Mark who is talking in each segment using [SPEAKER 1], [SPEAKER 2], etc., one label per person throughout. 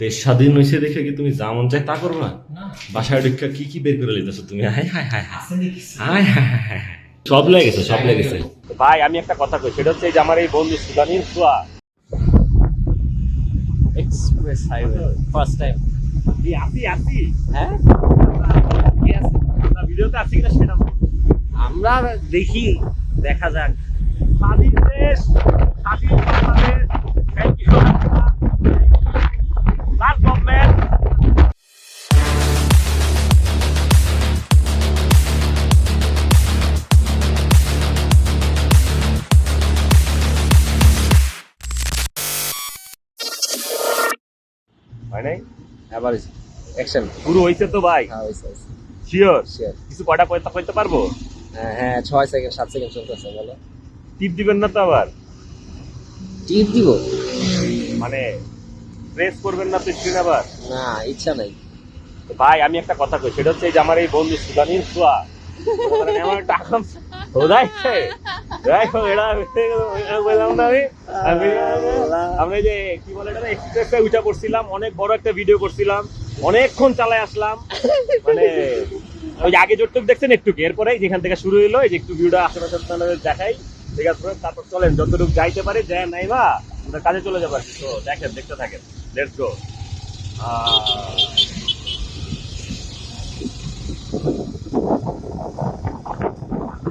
[SPEAKER 1] দেশ স্বাধীন হয়েছে দেখে কি তুমি যা মন চাই তা করো না? বাসায় ঢুকা কি কি বের করে লিতেছো তুমি? Hi hi hi hi hi hi. সব লেগেছে সব লেগেছে।
[SPEAKER 2] ভাই আমি একটা কথা কই সেটা হচ্ছে যে আমার এই বন্ধু সুদানির সোয়া
[SPEAKER 3] এক্সপ্রেস হাইওয়ে ফার্স্ট টাইম
[SPEAKER 2] আসি আসি
[SPEAKER 3] হ্যাঁ? কি আছে।
[SPEAKER 2] আমরা ভিডিওতে কিনা সেটা
[SPEAKER 3] আমরা দেখি দেখা যাক।
[SPEAKER 2] স্বাধীন দেশ স্বাধীন বাংলাদেশ। হয় নাই?
[SPEAKER 3] আবার অ্যাকশন
[SPEAKER 2] শুরু হয়েছে তো ভাই?
[SPEAKER 3] হ্যাঁ হয়েছে হয়েছে।
[SPEAKER 2] শিওর কিছু কয়টা কয়টা কইতে পারব?
[SPEAKER 3] হ্যাঁ হ্যাঁ ছয় সেকেন্ড সাত সেকেন্ড চলতেছে বলো।
[SPEAKER 2] টিপ দিবেন না তো আবার?
[SPEAKER 3] টিপ দিব?
[SPEAKER 2] মানে প্রেস করবেন না তো স্ক্রিন আবার?
[SPEAKER 3] না ইচ্ছা নাই।
[SPEAKER 2] তো ভাই আমি একটা কথা কই সেটা হচ্ছে এই যে আমার এই বন্ধু সুদানির সোয়া আমার টাকা হোদাইছে এটা এটা বললাম না আমি আমি আমরা যে কি বলে এটা এক্সপ্রেসে উঠা করছিলাম অনেক বড় একটা ভিডিও করছিলাম অনেকক্ষণ চালায় আসলাম মানে ওই আগে যতটুকু দেখছেন একটু এরপরে যেখান থেকে শুরু হইল এই যে একটু ভিডিওটা আশেপাশে আপনাদের দেখাই। ঠিক আছে তারপর চলেন যতটুকু যাইতে পারে যায় নাই বা আমরা কাজে চলে যাব আর কি। তো দেখেন দেখতে থাকেন। লেটস গো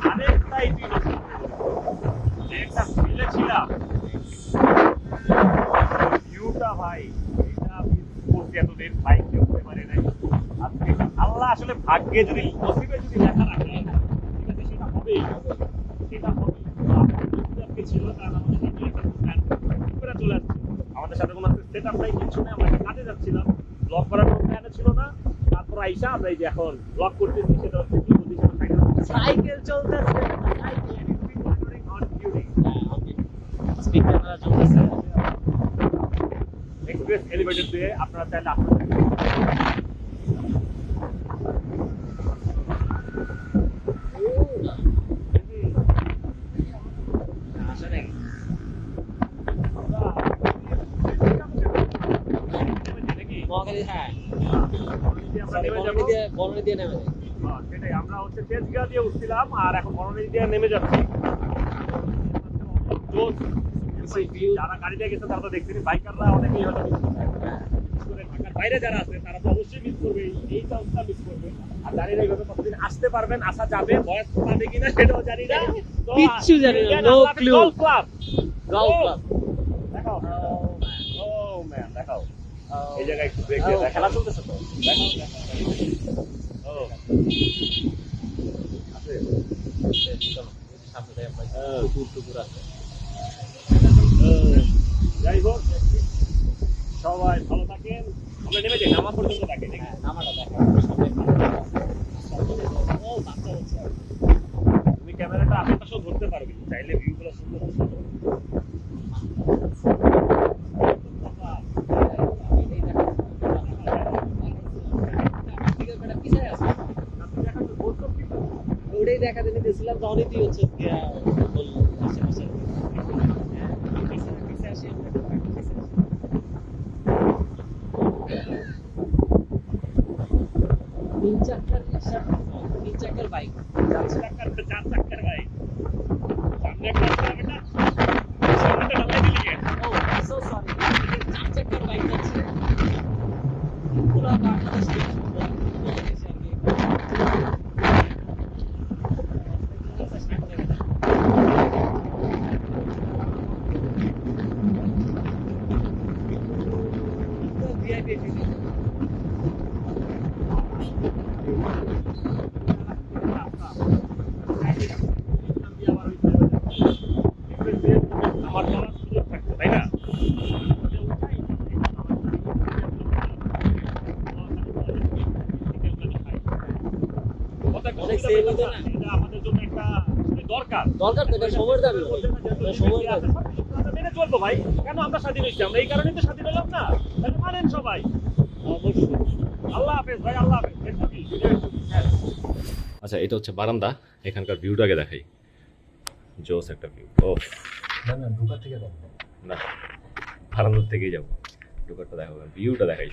[SPEAKER 2] আরেকটা ইতিহাস যে একটা ফিল্ডে ছিলাম ভিউটা ভাই এটা আমি করছি এতদিন বাইক কেউ করতে পারে নাই আজকে আল্লাহ আসলে ভাগ্যে যদি নসিবে যদি লেখা রাখে ঠিক আছে সেটা হবেই। সেটা হবে আজকে ছিল কারণ আমাদের সাথে একটা plan করে চলে আসছে। আমাদের সাথে কোনো সেট আপ নাই কিছু নেই আমরা একটা কাজে যাচ্ছিলাম। ব্লগ করার কোনো প্ল্যানে ছিল না। তারপর আইসা আমরা এই যে এখন ব্লগ করতেছি সেটা হচ্ছে কি পজিশনে সাইকেল
[SPEAKER 3] সাইকেল চলতেছে।
[SPEAKER 2] এক্সপ্রেস দিয়ে আপনারা চাইলে আপনারা
[SPEAKER 3] মহাখালী হ্যাঁ।
[SPEAKER 2] আমরা নেমে যাব।
[SPEAKER 3] বননি দিয়ে নেমে যাই
[SPEAKER 2] সেটাই। আমরা হচ্ছে তেজগাঁ দিয়ে উঠছিলাম আর এখন বননী দিয়ে নেমে যাচ্ছি। যারা গাড়িতে গেছে তারা তো দেখছেন বাইকাররা অনেকেই হয়তো miss করবে। বিশেষ করে ঢাকার বাইরে যারা আছে তারা তো অবশ্যই মিস করবে। এই- চান্সটা মিস করবে। আর জানি না এইভাবে কতদিন আসতে পারবেন আসা যাবে বয়স পাবে কিনা সেটাও জানি না।
[SPEAKER 3] কিচ্ছু জানি না, ক্লাব
[SPEAKER 2] এই জায়গায় একটু ব্রেক দিয়ে
[SPEAKER 3] খেলা চলতেছে তো।
[SPEAKER 2] ও। আছে?
[SPEAKER 3] চলো সামনে। টুকুর আছে
[SPEAKER 2] যাই হোক সবাই ভালো থাকেন। আমরা নেমে যাই নামা পর্যন্ত থাকে
[SPEAKER 3] হ্যাঁ নামাটা দেখা
[SPEAKER 2] তুমি ক্যামেরাটা আশেপাশেও ধরতে পারবি চাইলে ভিউ গুলো সুন্দর সুন্দর
[SPEAKER 3] ওটাই দেখা দিতে দিয়েছিলাম তখনই তুই হচ্ছে আশেপাশে। তিন চাকার তিন চাকার বাইক যাচ্ছে
[SPEAKER 2] চার চাক্কার ভাই সামনে একটা রাস্তা বেটা সামনেটা ঢালাই দিলি কেন?
[SPEAKER 3] ও সো সরি চার চাকার বাইক যাচ্ছে পুরো বাংলাদেশ থেকে বাংলাদেশে আর কি ভিআইপি
[SPEAKER 2] আমার চলার সুযোগ থাকতো তাই না
[SPEAKER 3] অনেক save হতো না?
[SPEAKER 2] এটা আমাদের জন্য একটা দরকার।
[SPEAKER 3] দরকার তো এটা সময়ের দাবি। ভাই। সময়ের দাবি।
[SPEAKER 2] মেনে চলবো ভাই। কেন আমরা স্বাধীন হয়েছি? আমরা এই কারণেই তো স্বাধীন হলাম না। তাহলে মানেন সবাই।
[SPEAKER 3] অবশ্যই।
[SPEAKER 2] আল্লাহ হাফেজ ভাই আল্লাহ হাফেজ। হ্যাঁ।
[SPEAKER 1] আচ্ছা এটা হচ্ছে বারান্দা। এখানকার ভিউটাকে দেখাই। জোস একটা ভিউ ও।
[SPEAKER 3] না না ঢোকার থেকে
[SPEAKER 1] না বারান্দার থেকেই যাব। ঢোকারটা দেখাবো ভিউটা দেখাই।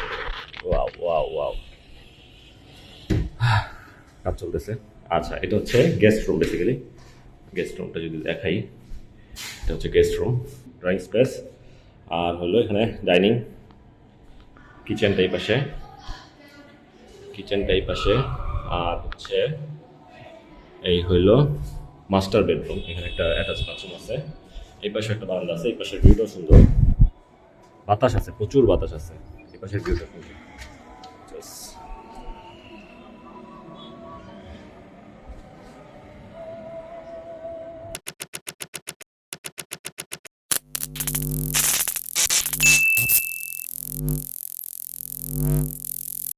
[SPEAKER 1] Wow wow wow. কাজ চলতেছে। আচ্ছা এটা হচ্ছে গেস্ট রুম বেসিক্যালি গেস্ট রুমটা যদি দেখাই, এটা হচ্ছে গেস্ট রুম ড্রয়িং স্পেস আর হলো এখানে ডাইনিং কিচেনটা এই পাশে। কিচেনটা এই পাশে। আর হচ্ছে এই হইল মাস্টার বেডরুম এখানে একটা অ্যাটাচ বাথরুম আছে। এই পাশে একটা বারান্দা আছে। এই পাশের ভিউটাও সুন্দর। বাতাস আছে, প্রচুর বাতাস আছে। এই পাশের ভিউটা সুন্দর।